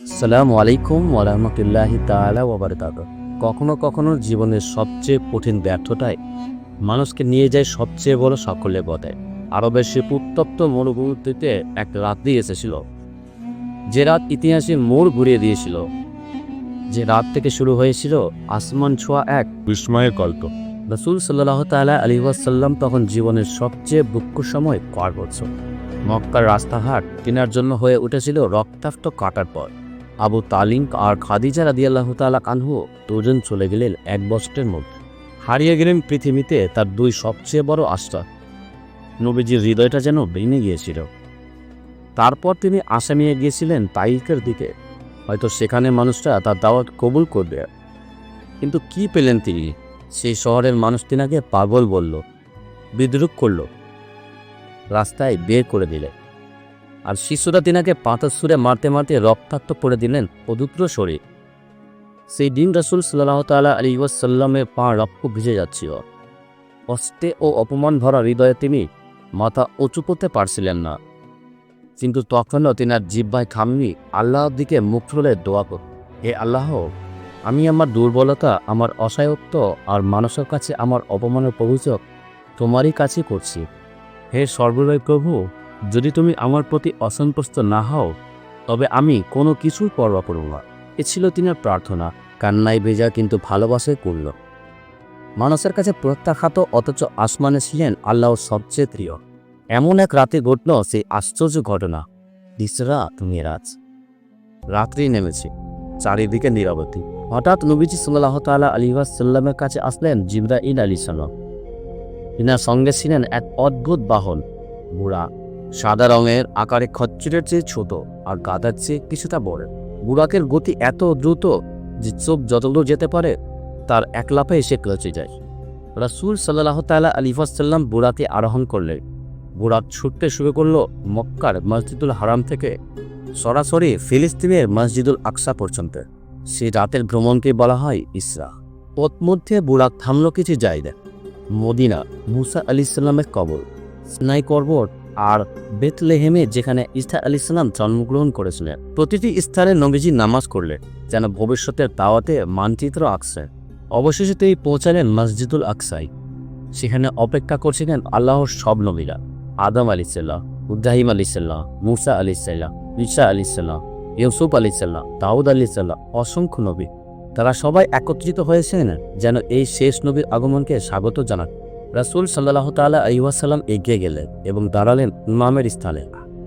সালাম আলাইকুম ওরহমতুল্লাহি তালা ওবরকাত কখনো কখনো জীবনের সবচেয়ে কঠিন ব্যর্থতায় মানুষকে নিয়ে যায় সবচেয়ে বড় সাফল্যের পথে। আরবের সে উত্তপ্ত মরুভূমিতে এক রাত্রি এসেছিল, যে রাত ইতিহাসে মোড় ঘুরিয়ে দিয়েছিল। যে রাত থেকে শুরু হয়েছিল আসমান ছোঁয়া এক বিস্ময়ের গল্প। রসুল সাল্লাহ তালা আলী ওয়াসাল্লাম তখন জীবনের সবচেয়ে দুঃখ সময় পার করছে মক্কার রাস্তাঘাট কেনার জন্য হয়ে উঠেছিল রক্তাক্ত কাটার পর আবু তালিম আর খাদিজা রাদিয়াল্লাহ তালা কানহু দুজন চলে গেলেন এক বছরের মধ্যে। হারিয়ে গেলেন পৃথিবীতে তার দুই সবচেয়ে বড় আস্থা নবীজির হৃদয়টা যেন ভেঙে গিয়েছিল। তারপর তিনি আসামিয়ে গিয়েছিলেন তাইকের দিকে। হয়তো সেখানে মানুষরা তার দাওয়াত কবুল করবে। কিন্তু কি পেলেন তিনি? সেই শহরের মানুষ তিনাকে পাগল বলল, বিদ্রুপ করল। রাস্তায় বের করে দিলে আর শিশুরা তিনাকে পাথর সুরে মারতে মারতে রক্তাক্ত করে দিলেন পবিত্র শরীর। সেই দিন রসুল সাল্লাহ তালা আলী ওয়াসাল্লামের পা রক্ত ভিজে যাচ্ছিল। কষ্টে ও অপমান ভরা হৃদয়ে তিনি মাথা উঁচু করতে পারছিলেন না। কিন্তু তখনও তিনার জিব্বায় খামনি আল্লাহর দিকে মুখ তুলে দোয়া কর, হে আল্লাহ, আমি আমার দুর্বলতা, আমার অসহায়ত্ব আর মানুষের কাছে আমার অপমানের অভিযোগ তোমারই কাছে করছি। হে সর্বদয় প্রভু যদি তুমি আমার প্রতি অসন্তুষ্ট না হও, তবে আমি কোনো কিছুর পরোয়া করব না। এ ছিল তিনার প্রার্থনা। কান্নায় ভেজা কিন্তু ভালোবাসায় করল। মানুষের কাছে প্রত্যাখ্যাত অথচ আসমানে ছিলেন আল্লাহর সবচেয়ে প্রিয়। এমন এক রাতে ঘটল সেই আশ্চর্য ঘটনা। দিসরা তুমি রাত্রি নেমেছে। চারিদিকে নিরবতি। হঠাৎ নবীজি সাল্লাহ তাল্লাহ আলী সাল্লামের কাছে আসলেন জিব্রাইল আলী সাল্লাম তিনার সঙ্গে ছিলেন এক অদ্ভুত বাহন। বুড়া। সাদা রঙের আকারে খচ্চরের চেয়ে ছোট আর গাদার চেয়ে কিছুটা বড়। বুড়াকের গতি এত দ্রুত যে চোখ যতদূর যেতে পারে, তার এক লাফে এসে ক্লচে যায়। রাসুল সাল্লাহ তাল্লাহ আলী সাল্লাম বুড়াতে আরোহণ করলেন। বুড়া ছুটতে শুরু করল মক্কার মসজিদুল হারাম থেকে, সরাসরি ফিলিস্তিনের মসজিদুল আকসা পর্যন্ত। সে রাতের ভ্রমণকে বলা হয় ইসরা। পথ মধ্যে বুড়াক থামল কিছু জায়গা মদিনা, মুসা আলি সাল্লামের কবর। স্নাই পর্বত আর বেতলেহেমে যেখানে ইস্তা আলি সাল্লাম জন্মগ্রহণ করেছিলেন, প্রতিটি স্থানে নবীজি নামাজ করলেন, যেন ভবিষ্যতের দাওয়াতে মানচিত্র আঁকছে। অবশেষে তিনি পৌঁছালেন মসজিদুল আকসাই। সেখানে অপেক্ষা করছিলেন আল্লাহর সব নবীরা, আদম আলি সাল্লাহ উদ্দাহিম আলি সাল্লাহ, মুসা আলি সাল্লাহ, ঈসা আলি সাল্লাহ, ইউসুফ আলি সাল্লাহ, দাউদ আলি সাল্লাহ, অসংখ্য নবী। তারা সবাই একত্রিত হয়েছেন যেন এই শেষ নবীর আগমনকে স্বাগত জানান। রাসুল সাল্লাহ তাল্লাহ আইসাল্লাম এগিয়ে গেলেন এবং দাঁড়ালেন ইমামের স্থানে।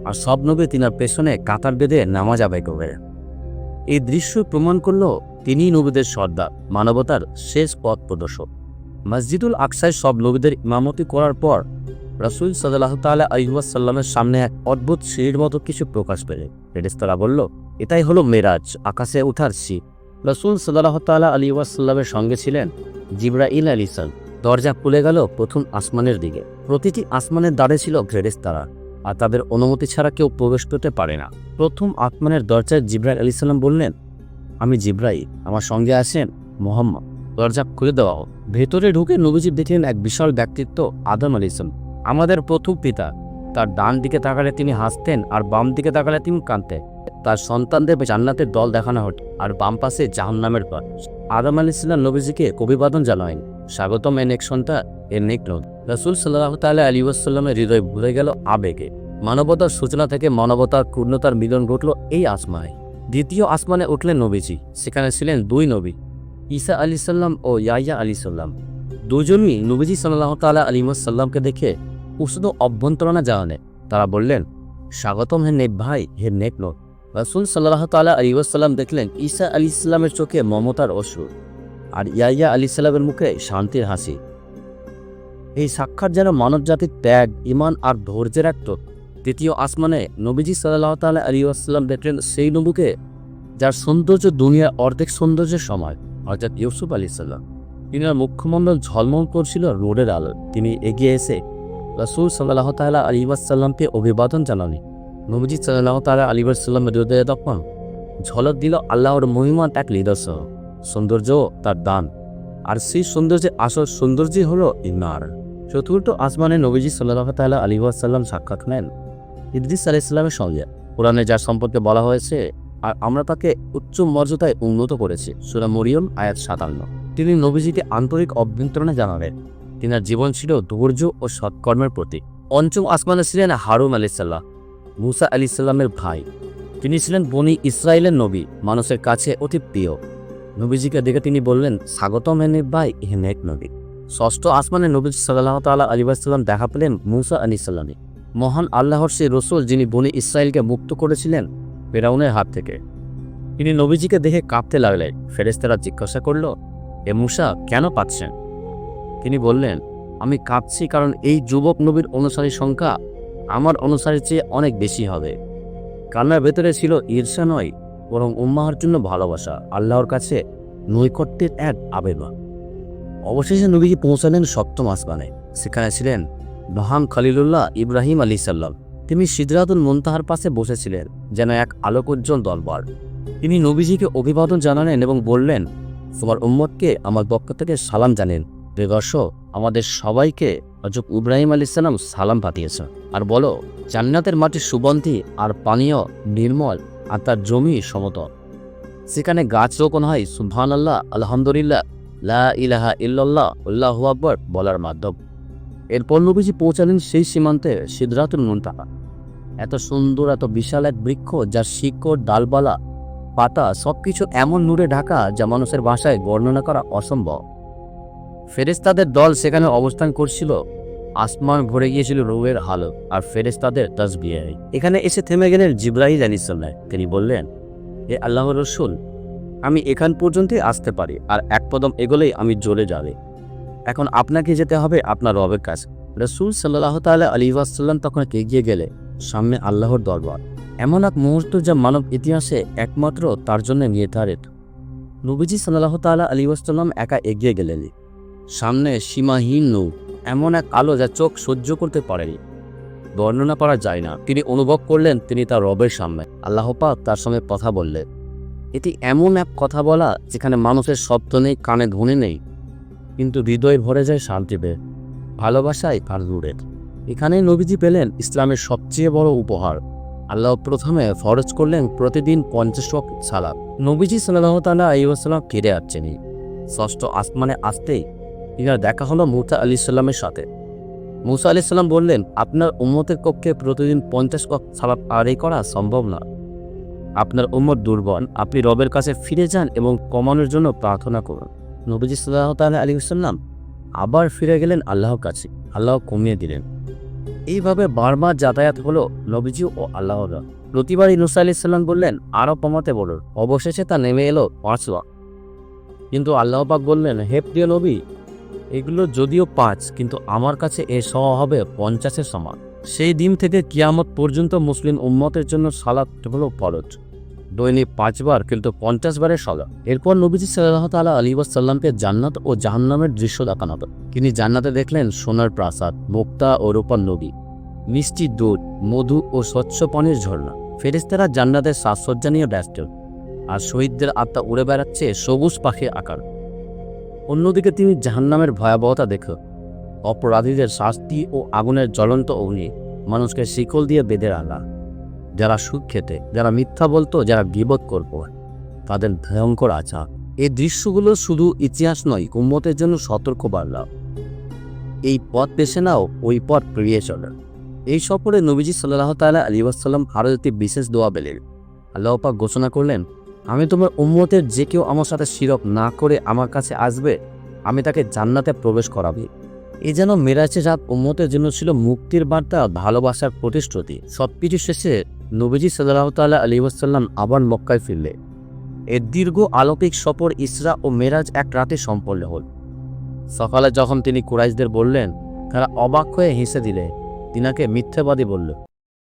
আর সব নবী তিনার পেছনে কাতার বেঁধে নামাজ আদায় করবে এই দৃশ্য প্রমাণ করল তিনি নবীদের সর্দার, মানবতার শেষ পথ প্রদর্শক। মসজিদুল আকসায় সব নবীদের ইমামতি করার পর রাসুল সাল্লাহ তাল্লাহ আইসাল্লামের সামনে এক অদ্ভুত সিঁড়ির মতো কিছু প্রকাশ পেলে। রেডিস্তারা বলল, এটাই হলো মেরাজ, আকাশে উঠার শীত রসুল সাল্লাহ তাল্লাহ আলী ওয়াসাল্লামের সঙ্গে ছিলেন জিব্রাইল আলী সাল দরজা খুলে গেল প্রথম আসমানের দিকে। প্রতিটি আসমানের দ্বারে ছিল গ্রেডেস তারা, আর তাদের অনুমতি ছাড়া কেউ প্রবেশ করতে পারে না। প্রথম আসমানের দরজায় জিব্রাইল আলী সাল্লাম বললেন, আমি জিব্রাইল, আমার সঙ্গে আসেন মোহাম্মদ। দরজা খুলে দেওয়া হোক। ভেতরে ঢুকে নবীজি দেখলেন এক বিশাল ব্যক্তিত্ব, আদম আলী ইসলাম আমাদের প্রথম পিতা। তার ডান দিকে তাকালে তিনি হাসতেন, আর বাম দিকে তাকালে তিনি কাঁদতেন। তার সন্তানদের জান্নাতের দল দেখানো হতো, আর বাম পাশে জাহান্নামের পথ আদম আলী ইসলাম নবীজিকে কবিবাদন জানায়নি। স্বাগতম এ নেক সন্তান এর নেক নদ রসুল সাল্লাহ তাল্লাহ আলী ওয়াসাল্লামের হৃদয় ভরে গেল আবেগে। মানবতার সূচনা থেকে মানবতার পূর্ণতার মিলন ঘটল এই আসমায় দ্বিতীয় আসমানে উঠলেন নবীজি, সেখানে ছিলেন দুই নবী, ঈসা আলী সাল্লাম ও ইয়াইয়া আলী সাল্লাম দুজনই নবীজি সাল্লাহ তাল্লাহ আলী সাল্লামকে দেখে উষ্ণ অভ্যন্তরণা জানানে তারা বললেন, স্বাগতম হে নেক ভাই, হে নেক নদ রসুল সাল্লাহ তাল্লাহ আলী ওয়াসাল্লাম দেখলেন ঈসা আলী ইসলামের চোখে মমতার অসুর। আর ইয়াইয়া আলী সাল্লামের মুখে শান্তির হাসি। এই সাক্ষাৎ যেন মানব জাতির ত্যাগ ইমান আর ধৈর্যের এক তৃতীয় আসমানে নবীজি সাল্লাহ তাল্লাহ আলী আসসালাম দেখলেন সেই নবুকে, যার সৌন্দর্য দুনিয়ার অর্ধেক সৌন্দর্যের সময় অর্থাৎ ইউসুফ আলী সাল্লাম তিনার মুখ্যমণ্ডল ঝলমল করছিল রোডের আলো। তিনি এগিয়ে এসে রসুল সাল্লাহ তাল্লাহ আলী ওয়াসাল্লামকে অভিবাদন জানানি নবীজি সাল্লাহ তাল্লাহ আলী ওয়াসাল্লামের হৃদয়ে তখন ঝলক দিল আল্লাহর মহিমার এক নিদর্শন। সৌন্দর্য তার দান। আর সেই সৌন্দর্যের আসল সৌন্দর্যই হলো ইমার। চতুর্থ আসমানে নবীজি সাল্লাহ তাল্লাহ আলী ওয়াসাল্লাম সাক্ষাৎ নেন। ইদ্রিস আলাইসাল্লামের সঙ্গে। কোরআনে যার সম্পর্কে বলা হয়েছে, আর আমরা তাকে উচ্চ মর্যাদায় উন্নত করেছি। সুরা মরিয়ম, আয়াত সাতান্ন। তিনি নবীজিকে আন্তরিক অভ্যন্তরণে জানালেন। তিনার জীবন ছিল ধৈর্য ও সৎকর্মের প্রতীক। পঞ্চম আসমানে ছিলেন হারুম আলি সাল্লাহ মুসা আলি সাল্লামের ভাই। তিনি ছিলেন বনি ইসরায়েলের নবী, মানুষের কাছে অতি প্রিয়। নবীজিকে দেখে তিনি বললেন, স্বাগতম হেনে বাই হে নেক নবী। ষষ্ঠ আসমানে নবী সাল্লাহ তাল্লাহ আলী সাল্লাম দেখা পেলেন মুসা আলি সাল্লামে মহান আল্লাহর সেই রসুল, যিনি বনি ইসরায়েলকে মুক্ত করেছিলেন ফেরাউনের হাত থেকে। তিনি নবীজিকে দেখে কাঁপতে লাগলেন। ফেরেস্তারা জিজ্ঞাসা করল, এ মুসা, কেন পাচ্ছেন তিনি বললেন, আমি কাঁপছি কারণ এই যুবক নবীর অনুসারী সংখ্যা আমার অনুসারীর চেয়ে অনেক বেশি হবে। কান্নার ভেতরে ছিল ঈর্ষা নয় বরং উম্মাহার জন্য ভালোবাসা আল্লাহর কাছে নৈকট্যের এক আবেদন। অবশেষে নবীজি পৌঁছালেন সপ্তম আসমানে সেখানে ছিলেন মহান খলিলুল্লাহ ইব্রাহিম আলী সাল্লাম তিনি সিদরাতুল মুনতাহার পাশে বসেছিলেন, যেন এক আলোকোজ্জ্বল দলবার তিনি নবীজিকে অভিবাদন জানালেন এবং বললেন, তোমার উম্মতকে আমার পক্ষ থেকে সালাম জানেন। বেদর্শ আমাদের সবাইকে হজরত ইব্রাহিম আলী সালাম সালাম পাঠিয়েছে আর বলো, জান্নাতের মাটির সুগন্ধি আর পানীয় নির্মল আর তার জমি সমতল। সেখানে গাছ রোপণ হয় সুবহান আল্লাহ আলহামদুলিল্লাহ, লা ইলাহা ইল্লাল্লাহ, আল্লাহু আকবর বলার মাধ্যম। এরপর নবীজি পৌঁছালেন সেই সীমান্তে সিদ্ধাতুল মুনতাহা। এত সুন্দর, এত বিশাল এক বৃক্ষ, যার শিকড়, ডালপালা, পাতা সবকিছু এমন নূরে ঢাকা যা মানুষের ভাষায় বর্ণনা করা অসম্ভব। ফেরেস্তাদের দল সেখানে অবস্থান করছিল। আসমান ভরে গিয়েছিল রৌয়ের হালো আর ফেরেস্তাদের তসবিয়ে এখানে এসে থেমে গেলেন জিব্রাহিল আলিসাল্লাহ তিনি বললেন এ আল্লাহ রসুল, আমি এখান পর্যন্তই আসতে পারি আর এক পদম এগোলেই আমি জ্বলে যাবে। এখন আপনাকে যেতে হবে আপনার রবের কাছে। রসুল সাল্লাহ তাল্লাহ আলী ওয়াসাল্লাম তখন এগিয়ে গেলে সামনে আল্লাহর দরবার। এমন এক মুহূর্ত যা মানব ইতিহাসে একমাত্র তার জন্য নির্ধারিত। নবীজি সাল্লাহ তাল্লাহ আলী ওয়াসাল্লাম একা এগিয়ে গেলেন। সামনে সীমাহীন নৌ এমন এক আলো যা চোখ সহ্য করতে পারেনি। বর্ণনা করা যায় না। তিনি অনুভব করলেন তিনি তার রবের সামনে। আল্লাহ পাক তার সঙ্গে কথা বললেন। এটি এমন এক কথা বলা যেখানে মানুষের শব্দ নেই, কানে ধ্বনি নেই, কিন্তু হৃদয় ভরে যায় শান্তি পেয়ে। ভালোবাসায় আর দূরের এখানেই নবীজি পেলেন ইসলামের সবচেয়ে বড় উপহার। আল্লাহ প্রথমে ফরজ করলেন প্রতিদিন পঞ্চাশ সালাম নবীজি সাল্লাহ তাল্লাহ আইসাল্লাম ফিরে আসছেনই। ষষ্ঠ আসমানে আসতেই ইনার দেখা হলো মুসা আলি সাল্লামের সাথে। মুসা আলি সাল্লাম বললেন, আপনার উম্মতের কক্ষে প্রতিদিন পঞ্চাশ ওয়াক্ত সালাম আদায় করা সম্ভব না। আপনার উম্মত দুর্বল, আপনি রবের কাছে ফিরে যান এবং কমানোর জন্য প্রার্থনা করুন। নবীজি সাল্লাহ তাল্লাহ আলী সাল্লাম আবার ফিরে গেলেন আল্লাহর কাছে। আল্লাহ কমিয়ে দিলেন। এইভাবে বারবার যাতায়াত হলো নবীজি ও আল্লাহর। প্রতিবার ইনুসা আলি সাল্লাম বললেন আরও কমাতে বলুন। অবশেষে তা নেমে এলো পাঁচ কিন্তু আল্লাহ পাক বললেন, হে প্রিয় নবী এগুলো যদিও পাঁচ, কিন্তু আমার কাছে এ সহ হবে পঞ্চাশের সমান। সেই দিন থেকে কিয়ামত পর্যন্ত মুসলিম উম্মতের জন্য সালাত হলো ফরজ। দৈনিক পাঁচবার, কিন্তু পঞ্চাশ বারের সলা এরপর নবীজি সাল্লাহ তালা আলী সাল্লামকে জান্নাত ও জাহান্নামের দৃশ্য দেখানো হতো তিনি জান্নাতে দেখলেন সোনার প্রাসাদ, মুক্তা ও রূপার নদী, মিষ্টি দুধ, মধু ও স্বচ্ছ পানির ঝর্ণা। ফেরিস্তারা জান্নাতের সাজসজ্জা নিয়ে ব্যস্ত। আর শহীদদের আত্মা উড়ে বেড়াচ্ছে সবুজ পাখির আকার। অন্যদিকে তিনি জাহান্নামের ভয়াবহতা দেখল অপরাধীদের শাস্তি ও আগুনের জ্বলন্ত অগ্নি মানুষকে শিকল দিয়ে বেঁধে রাখা। যারা সুখ খেতে, যারা মিথ্যা বলতো, যারা বিপদ করব তাদের ভয়ঙ্কর আচার। এই দৃশ্যগুলো শুধু ইতিহাস নয়, উম্মতের জন্য সতর্ক বার্তা। এই পথ বেছে নাও, ওই পথ পেরিয়ে চলে। এই সফরে নবীজি সাল্লাহ তাল্লাহ আলী ওয়াসাল্লাম আরও একটি বিশেষ দোয়া পেলেন। আল্লাহ পাক ঘোষণা করলেন আমি তোমার উম্মতের যে কেউ আমার সাথে শিরক না করে আমার কাছে আসবে, আমি তাকে জান্নাতে প্রবেশ করাবি। এ যেন মেরাজে রাত উম্মতের জন্য ছিল মুক্তির বার্তা, ভালোবাসার প্রতিশ্রুতি। সবকিছু শেষে নবীজি সাল্লাহ তাল্লাহ আলী ওয়াসাল্লাম আবার মক্কায় ফিরলে। এর দীর্ঘ আলৌকিক সফর ইসরা ও মেরাজ এক রাতে সম্পন্ন হল। সকালে যখন তিনি কুরাইশদের বললেন, তারা অবাক হয়ে হেসে দিলে। তিনাকে মিথ্যাবাদী বলল।